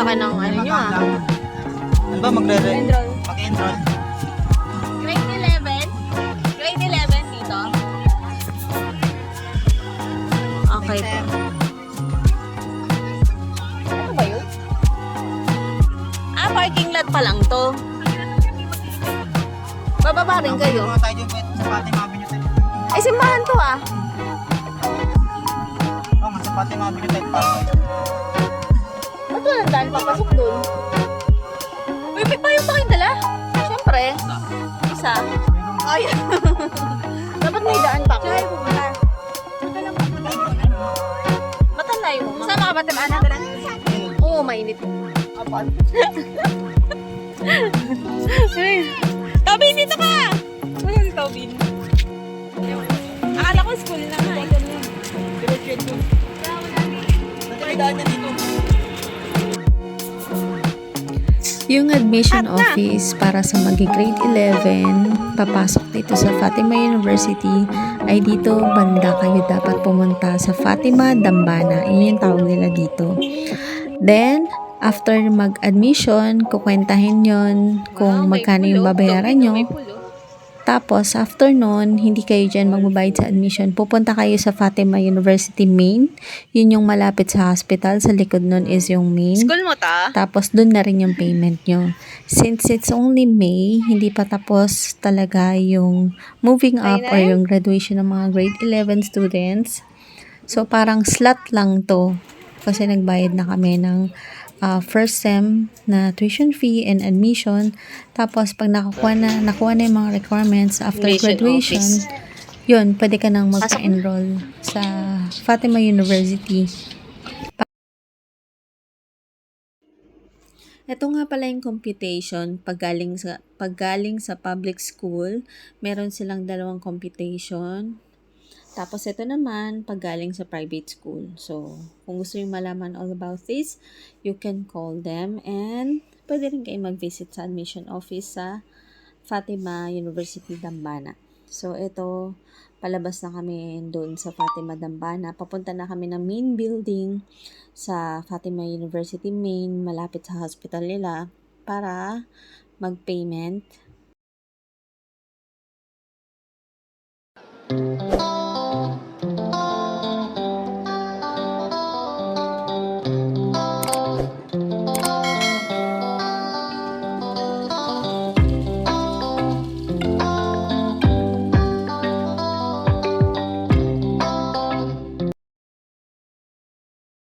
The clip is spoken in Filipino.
nyo ah. Ano ba magre-re? Enroll. Mag-enroll. Grade 11? Grade 11 dito? Okay po. Ano ba yun? Ah, parking lot pa lang to. Bababa rin kayo. Mga tayo po sa Fatima Avenue tayo. Ay, simbahan to ah. Oo nga, sa Fatima Avenue tayo Payong pa kayong dala? Siyempre. Isa. Ay. Dapat may daan pa ako. Saan pupunta? Matanay mo. Saan mga bataan na? Oo, mainit. Apan. Tobin, dito ka! Wala si Tobin. Akala ko school na nga. Direction ko. Ba't may daan yan Yung admission office para sa magi-grade 11, papasok dito sa Fatima University, ay dito banda kayo dapat pumunta sa Fatima Dambana. Yun yung tawag nila dito. Then, after mag-admission, kukwentahin yon kung magkano yung babayaran nyo. Tapos, after nun, hindi kayo dyan magbabayad sa admission. Pupunta kayo sa Fatima University main. Yun yung malapit sa hospital. Sa likod nun is yung main. School mo ta? Tapos, dun na rin yung payment nyo. Since it's only May, hindi pa tapos talaga yung moving up or yung graduation ng mga grade 11 students. So, parang slot lang to. Kasi nagbayad na kami ng uh, first sem na tuition fee and admission. Tapos, pag nakakuha na, nakuha na yung mga requirements after Admission graduation, office. yun, pwede ka nang magpa-enroll sa Fatima University. Ito nga pala yung computation paggaling sa paggaling sa public school, meron silang dalawang computation. Tapos ito naman paggaling sa private school. So, kung gusto niyo malaman all about this, you can call them and pwede rin kayo mag-visit sa admission office sa Fatima University Dambana. So, ito palabas na kami doon sa Fatima Dambana. Papunta na kami ng main building sa Fatima University Main, malapit sa hospital nila, para mag-payment.